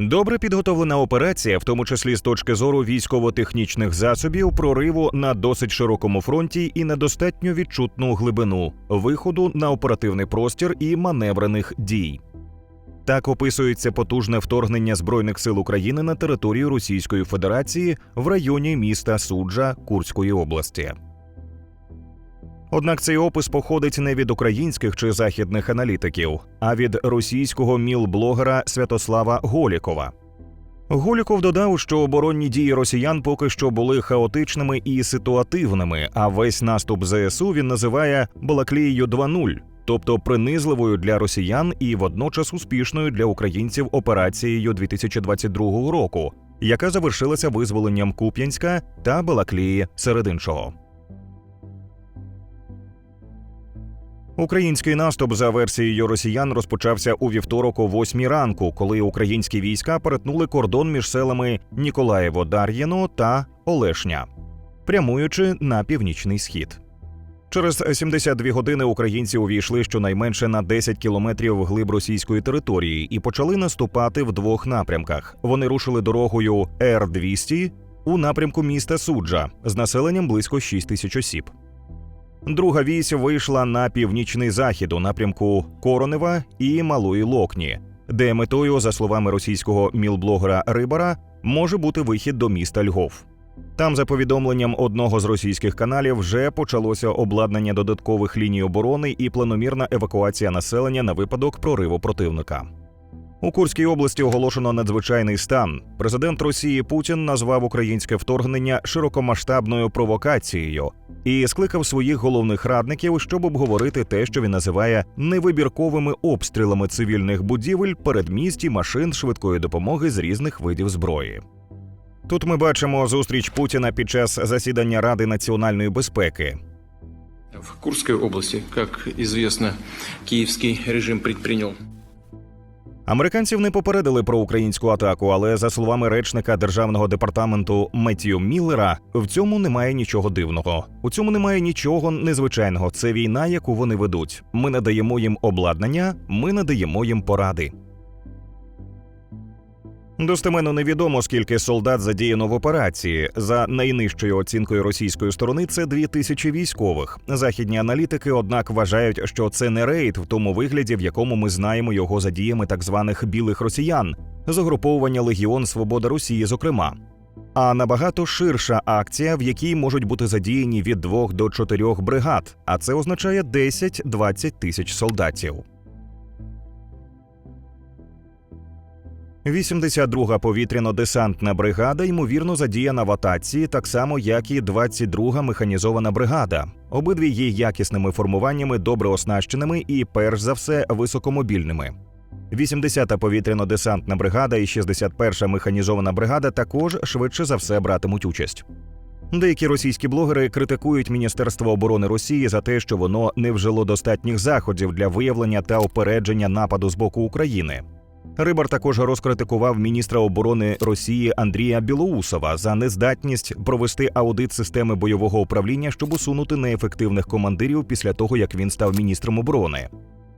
Добре підготовлена операція, в тому числі з точки зору військово-технічних засобів, прориву на досить широкому фронті і на достатньо відчутну глибину, виходу на оперативний простір і маневрених дій. Так описується потужне вторгнення Збройних сил України на територію Російської Федерації в районі міста Суджа Курської області. Однак цей опис походить не від українських чи західних аналітиків, а від російського міл-блогера Святослава Голікова. Голіков додав, що оборонні дії росіян поки що були хаотичними і ситуативними, а весь наступ ЗСУ він називає Балаклією 2.0, тобто принизливою для росіян і водночас успішною для українців операцією 2022 року, яка завершилася визволенням Куп'янська та Балаклії серед іншого. Український наступ за версією росіян розпочався у вівторок о 8 ранку, коли українські війська перетнули кордон між селами Ніколаєво-Дар'єно та Олешня, прямуючи на північний схід. Через 72 години українці увійшли щонайменше на 10 кілометрів вглиб російської території і почали наступати в двох напрямках. Вони рушили дорогою Р 200 у напрямку міста Суджа з населенням близько 6 тисяч осіб. Друга вісь вийшла на північний захід у напрямку Коронева і Малої Локні, де метою, за словами російського мілблогера Рибара, може бути вихід до міста Львов. Там, за повідомленням одного з російських каналів, вже почалося обладнання додаткових ліній оборони і планомірна евакуація населення на випадок прориву противника. У Курській області оголошено надзвичайний стан. Президент Росії Путін назвав українське вторгнення широкомасштабною провокацією і скликав своїх головних радників, щоб обговорити те, що він називає невибірковими обстрілами цивільних будівель, передмісті, машин швидкої допомоги з різних видів зброї. Тут ми бачимо зустріч Путіна під час засідання Ради національної безпеки. В Курской области, как известно, киевский режим предпринял Американців не попередили про українську атаку, але за словами речника державного департаменту Меттіо Міллера, в цьому немає нічого дивного. У цьому немає нічого незвичайного. Це війна, яку вони ведуть. Ми надаємо їм обладнання, ми надаємо їм поради. Достеменно невідомо, скільки солдат задіяно в операції. За найнижчою оцінкою російської сторони це дві тисячі військових. Західні аналітики, однак, вважають, що це не рейд в тому вигляді, в якому ми знаємо його за діями так званих білих росіян, загруповування Легіон Свобода Росії, зокрема. А набагато ширша акція, в якій можуть бути задіяні від двох до чотирьох бригад, а це означає 10-20 тисяч солдатів. 82-га повітряно-десантна бригада ймовірно задіяна в атаці, так само як і 22-га механізована бригада. Обидві є якісними формуваннями, добре оснащеними і, перш за все, високомобільними. 80-та повітряно-десантна бригада і 61-ша механізована бригада також швидше за все братимуть участь. Деякі російські блогери критикують Міністерство оборони Росії за те, що воно не вжило достатніх заходів для виявлення та опередження нападу з боку України. Рибар також розкритикував міністра оборони Росії Андрія Білоусова за нездатність провести аудит системи бойового управління, щоб усунути неефективних командирів після того, як він став міністром оборони.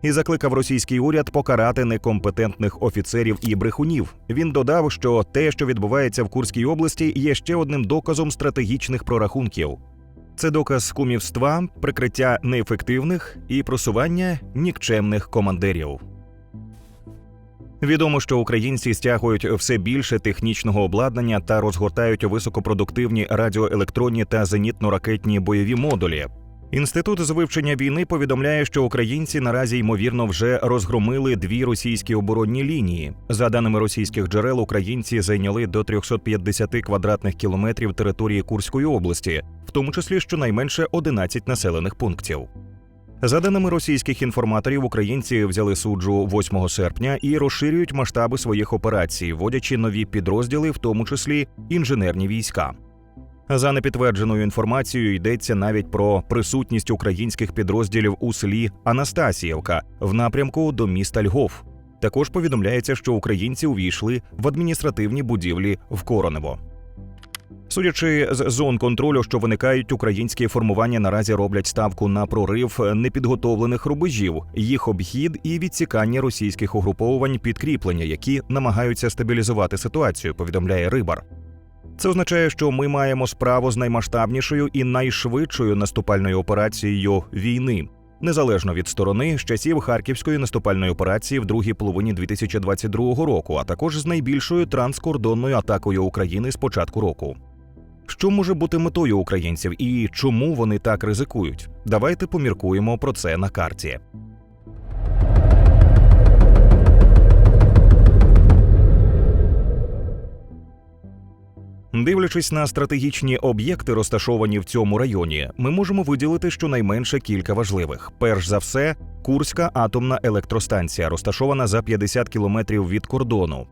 І закликав російський уряд покарати некомпетентних офіцерів і брехунів. Він додав, що те, що відбувається в Курській області, є ще одним доказом стратегічних прорахунків. Це доказ кумівства, прикриття неефективних і просування нікчемних командирів. Відомо, що українці стягують все більше технічного обладнання та розгортають високопродуктивні радіоелектронні та зенітно-ракетні бойові модулі. Інститут з вивчення війни повідомляє, що українці наразі ймовірно вже розгромили дві російські оборонні лінії. За даними російських джерел, українці зайняли до 350 квадратних кілометрів території Курської області, в тому числі щонайменше 11 населених пунктів. За даними російських інформаторів, українці взяли суджу 8 серпня і розширюють масштаби своїх операцій, вводячи нові підрозділи, в тому числі інженерні війська. За непідтвердженою інформацією йдеться навіть про присутність українських підрозділів у селі Анастасіївка в напрямку до міста Львов. Також повідомляється, що українці увійшли в адміністративні будівлі в Коронево. Судячи з зон контролю, що виникають, українські формування наразі роблять ставку на прорив непідготовлених рубежів, їх обхід і відсікання російських угруповувань підкріплення, які намагаються стабілізувати ситуацію. Повідомляє Рибар. Це означає, що ми маємо справу з наймасштабнішою і найшвидшою наступальною операцією війни, незалежно від сторони з часів харківської наступальної операції в другій половині 2022 року, а також з найбільшою транскордонною атакою України з початку року. Що може бути метою українців і чому вони так ризикують? Давайте поміркуємо про це на карті. Дивлячись на стратегічні об'єкти, розташовані в цьому районі, ми можемо виділити щонайменше кілька важливих. Перш за все, Курська атомна електростанція, розташована за 50 кілометрів від кордону.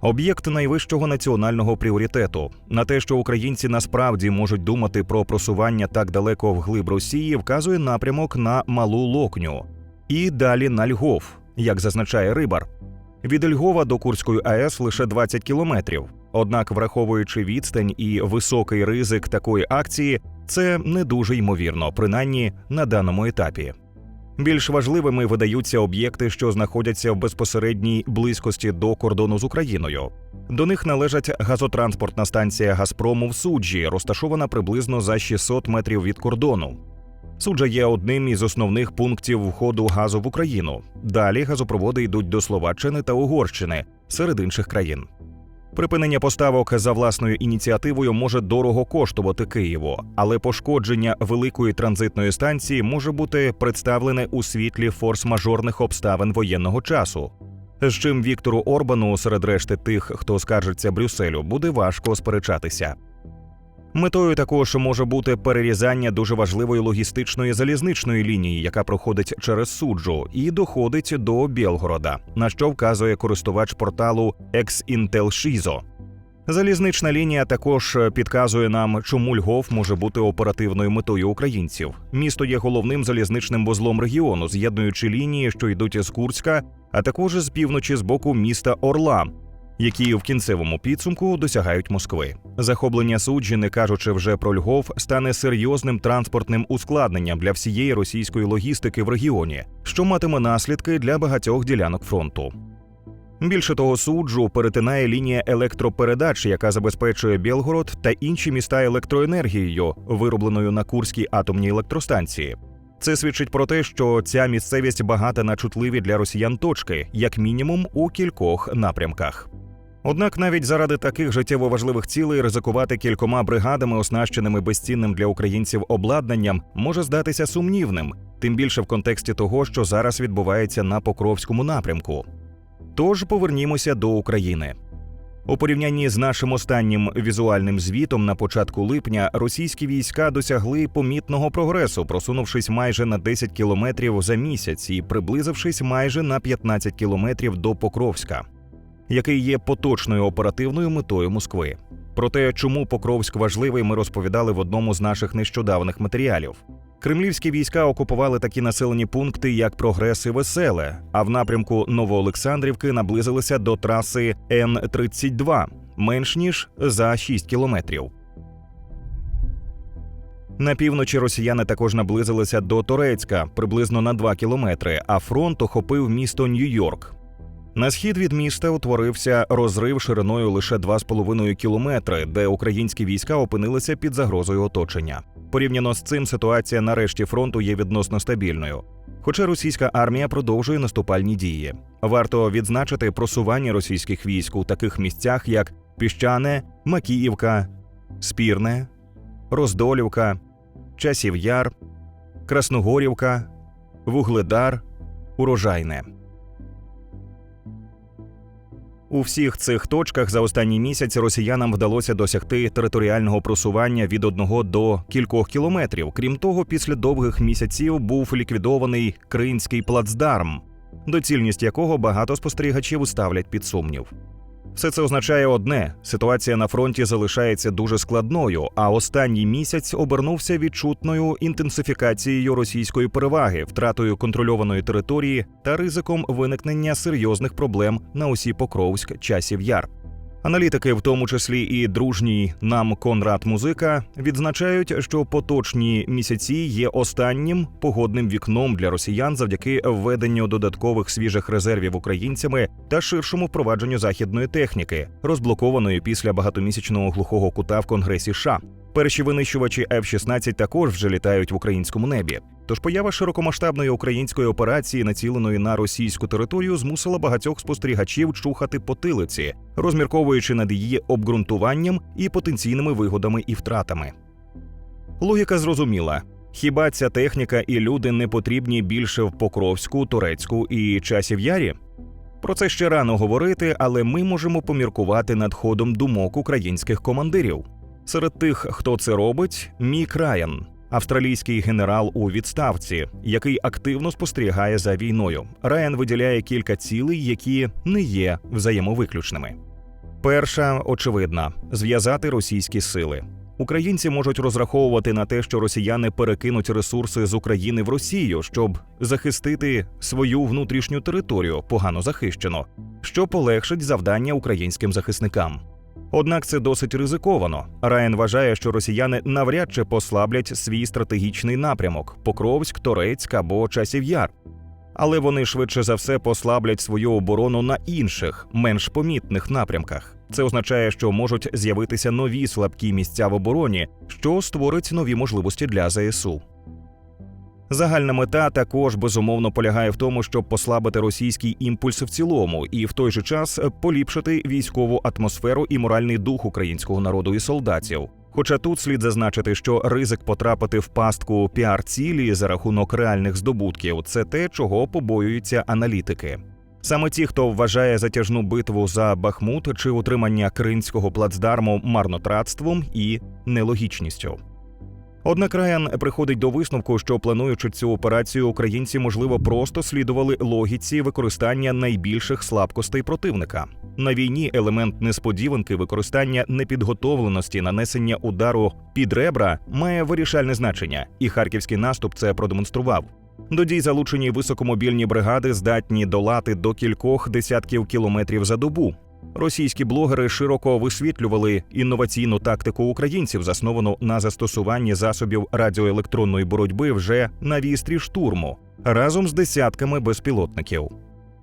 Об'єкт найвищого національного пріоритету на те, що українці насправді можуть думати про просування так далеко вглиб Росії, вказує напрямок на малу Локню і далі на Львов, як зазначає Рибар. Від Львова до Курської АЕС лише 20 кілометрів. Однак, враховуючи відстань і високий ризик такої акції, це не дуже ймовірно, принаймні на даному етапі. Більш важливими видаються об'єкти, що знаходяться в безпосередній близькості до кордону з Україною. До них належать газотранспортна станція Газпрому в суджі, розташована приблизно за 600 метрів від кордону. Суджа є одним із основних пунктів входу газу в Україну. Далі газопроводи йдуть до Словаччини та Угорщини, серед інших країн. Припинення поставок за власною ініціативою може дорого коштувати Києву, але пошкодження великої транзитної станції може бути представлене у світлі форс-мажорних обставин воєнного часу. З чим Віктору Орбану серед решти тих, хто скаржиться Брюсселю, буде важко сперечатися. Метою також може бути перерізання дуже важливої логістичної залізничної лінії, яка проходить через суджу, і доходить до Білгорода, на що вказує користувач порталу Ex-Intel Залізнична лінія також підказує нам, чому Львов може бути оперативною метою українців. Місто є головним залізничним вузлом регіону, з'єднуючи лінії, що йдуть з Курська, а також з півночі з боку міста Орла, які в кінцевому підсумку досягають Москви. Захоплення суджі, не кажучи вже про Львов, стане серйозним транспортним ускладненням для всієї російської логістики в регіоні, що матиме наслідки для багатьох ділянок фронту. Більше того, суджу перетинає лінія електропередач, яка забезпечує Білгород та інші міста електроенергією, виробленою на Курській атомній електростанції. Це свідчить про те, що ця місцевість багата на чутливі для росіян точки, як мінімум у кількох напрямках. Однак навіть заради таких життєво важливих цілей ризикувати кількома бригадами, оснащеними безцінним для українців обладнанням, може здатися сумнівним, тим більше в контексті того, що зараз відбувається на Покровському напрямку. Тож повернімося до України. У порівнянні з нашим останнім візуальним звітом на початку липня російські війська досягли помітного прогресу, просунувшись майже на 10 кілометрів за місяць і приблизившись майже на 15 кілометрів до Покровська, який є поточною оперативною метою Москви. Про те, чому Покровськ важливий, ми розповідали в одному з наших нещодавних матеріалів. Кремлівські війська окупували такі населені пункти, як Прогрес і Веселе, а в напрямку Новоолександрівки наблизилися до траси Н-32 менш ніж за 6 кілометрів. На півночі росіяни також наблизилися до Торецька приблизно на 2 кілометри, а фронт охопив місто Нью-Йорк. На схід від міста утворився розрив шириною лише 2,5 кілометри, де українські війська опинилися під загрозою оточення. Порівняно з цим ситуація на решті фронту є відносно стабільною. Хоча російська армія продовжує наступальні дії. Варто відзначити просування російських військ у таких місцях, як Піщане, Макіївка, Спірне, Роздолівка, Часів Яр, Красногорівка, Вугледар, Урожайне. У всіх цих точках за останній місяць росіянам вдалося досягти територіального просування від одного до кількох кілометрів. Крім того, після довгих місяців був ліквідований Кринський плацдарм, доцільність якого багато спостерігачів ставлять під сумнів. Все це означає одне: ситуація на фронті залишається дуже складною, а останній місяць обернувся відчутною інтенсифікацією російської переваги, втратою контрольованої території та ризиком виникнення серйозних проблем на усі Покровськ часів яр. Аналітики, в тому числі і дружній нам Конрад Музика, відзначають, що поточні місяці є останнім погодним вікном для росіян завдяки введенню додаткових свіжих резервів українцями та ширшому впровадженню західної техніки, розблокованої після багатомісячного глухого кута в Конгресі США. Перші винищувачі F-16 також вже літають в українському небі. Тож поява широкомасштабної української операції, націленої на російську територію, змусила багатьох спостерігачів чухати потилиці, розмірковуючи над її обґрунтуванням і потенційними вигодами і втратами. Логіка зрозуміла. Хіба ця техніка і люди не потрібні більше в Покровську, Турецьку і Часів Ярі? Про це ще рано говорити, але ми можемо поміркувати над ходом думок українських командирів. Серед тих, хто це робить, Мік Райан, австралійський генерал у відставці, який активно спостерігає за війною. Райан виділяє кілька цілей, які не є взаємовиключними. Перша очевидна зв'язати російські сили. Українці можуть розраховувати на те, що росіяни перекинуть ресурси з України в Росію, щоб захистити свою внутрішню територію, погано захищену, що полегшить завдання українським захисникам. Однак це досить ризиковано. Райан вважає, що росіяни навряд чи послаблять свій стратегічний напрямок Покровськ, Торецьк або Часів Яр. Але вони швидше за все послаблять свою оборону на інших, менш помітних напрямках. Це означає, що можуть з'явитися нові слабкі місця в обороні, що створить нові можливості для ЗСУ. Загальна мета також безумовно полягає в тому, щоб послабити російський імпульс в цілому, і в той же час поліпшити військову атмосферу і моральний дух українського народу і солдатів. Хоча тут слід зазначити, що ризик потрапити в пастку піар-цілі за рахунок реальних здобутків це те, чого побоюються аналітики. Саме ті, хто вважає затяжну битву за Бахмут чи утримання кримського плацдарму марнотратством і нелогічністю. Однак Райан приходить до висновку, що плануючи цю операцію, українці можливо просто слідували логіці використання найбільших слабкостей противника. На війні елемент несподіванки використання непідготовленості нанесення удару під ребра має вирішальне значення, і харківський наступ це продемонстрував. До дій залучені високомобільні бригади здатні долати до кількох десятків кілометрів за добу. Російські блогери широко висвітлювали інноваційну тактику українців, засновану на застосуванні засобів радіоелектронної боротьби вже на вістрі штурму разом з десятками безпілотників.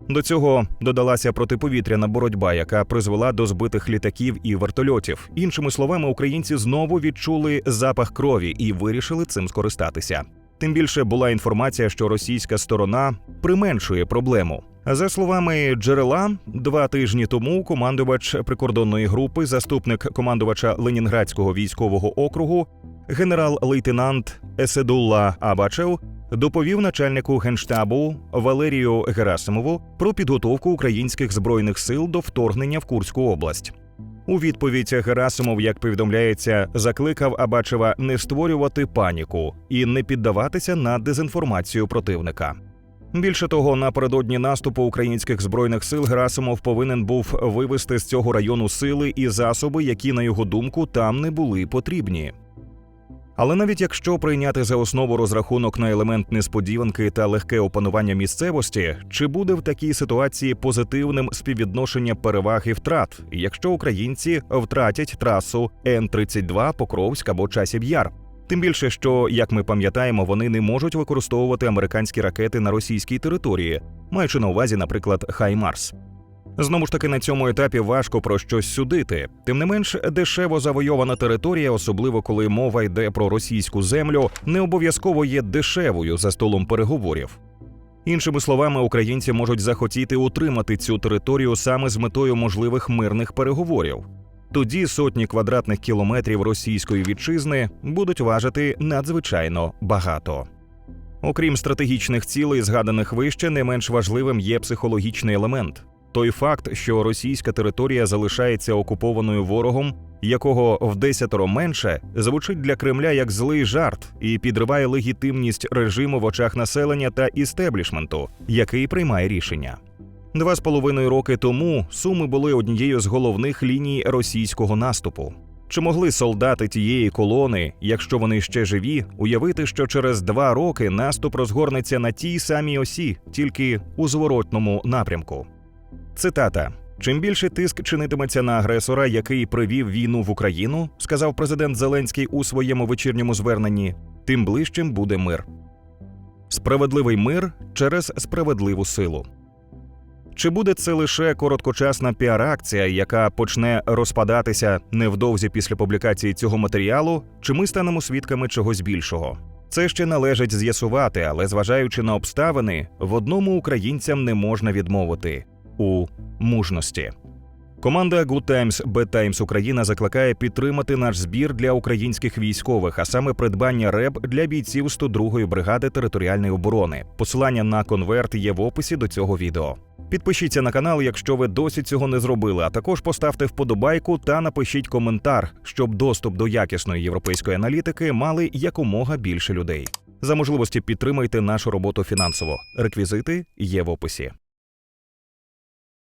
До цього додалася протиповітряна боротьба, яка призвела до збитих літаків і вертольотів. Іншими словами, українці знову відчули запах крові і вирішили цим скористатися. Тим більше була інформація, що російська сторона применшує проблему. За словами джерела, два тижні тому командувач прикордонної групи, заступник командувача Ленінградського військового округу, генерал-лейтенант Еседулла Абачев доповів начальнику генштабу Валерію Герасимову про підготовку українських збройних сил до вторгнення в Курську область. У відповідь Герасимов, як повідомляється, закликав Абачева не створювати паніку і не піддаватися на дезінформацію противника. Більше того, напередодні наступу українських збройних сил Герасимов повинен був вивести з цього району сили і засоби, які, на його думку, там не були потрібні. Але навіть якщо прийняти за основу розрахунок на елемент несподіванки та легке опанування місцевості, чи буде в такій ситуації позитивним співвідношення переваг і втрат, якщо українці втратять трасу Н-32 Покровськ або Часів Яр? Тим більше, що, як ми пам'ятаємо, вони не можуть використовувати американські ракети на російській території, маючи на увазі, наприклад, Хаймарс. Знову ж таки, на цьому етапі важко про щось судити. Тим не менш, дешево завойована територія, особливо коли мова йде про російську землю, не обов'язково є дешевою за столом переговорів. Іншими словами, українці можуть захотіти утримати цю територію саме з метою можливих мирних переговорів. Тоді сотні квадратних кілометрів російської вітчизни будуть важити надзвичайно багато. Окрім стратегічних цілей, згаданих вище, не менш важливим є психологічний елемент. Той факт, що російська територія залишається окупованою ворогом, якого в десятеро менше, звучить для Кремля як злий жарт і підриває легітимність режиму в очах населення та істеблішменту, який приймає рішення. Два з половиною роки тому суми були однією з головних ліній російського наступу. Чи могли солдати тієї колони, якщо вони ще живі, уявити, що через два роки наступ розгорнеться на тій самій осі, тільки у зворотному напрямку? Цитата: Чим більше тиск чинитиметься на агресора, який привів війну в Україну, сказав президент Зеленський у своєму вечірньому зверненні, тим ближчим буде мир. Справедливий мир через справедливу силу. Чи буде це лише короткочасна піар-акція, яка почне розпадатися невдовзі після публікації цього матеріалу, чи ми станемо свідками чогось більшого? Це ще належить з'ясувати, але зважаючи на обставини, в одному українцям не можна відмовити у мужності. Команда Good Times Bad Times Україна закликає підтримати наш збір для українських військових, а саме придбання РЕБ для бійців 102-ї бригади територіальної оборони. Посилання на конверт є в описі до цього відео. Підпишіться на канал, якщо ви досі цього не зробили, а також поставте вподобайку та напишіть коментар, щоб доступ до якісної європейської аналітики мали якомога більше людей. За можливості підтримайте нашу роботу фінансово. Реквізити є в описі.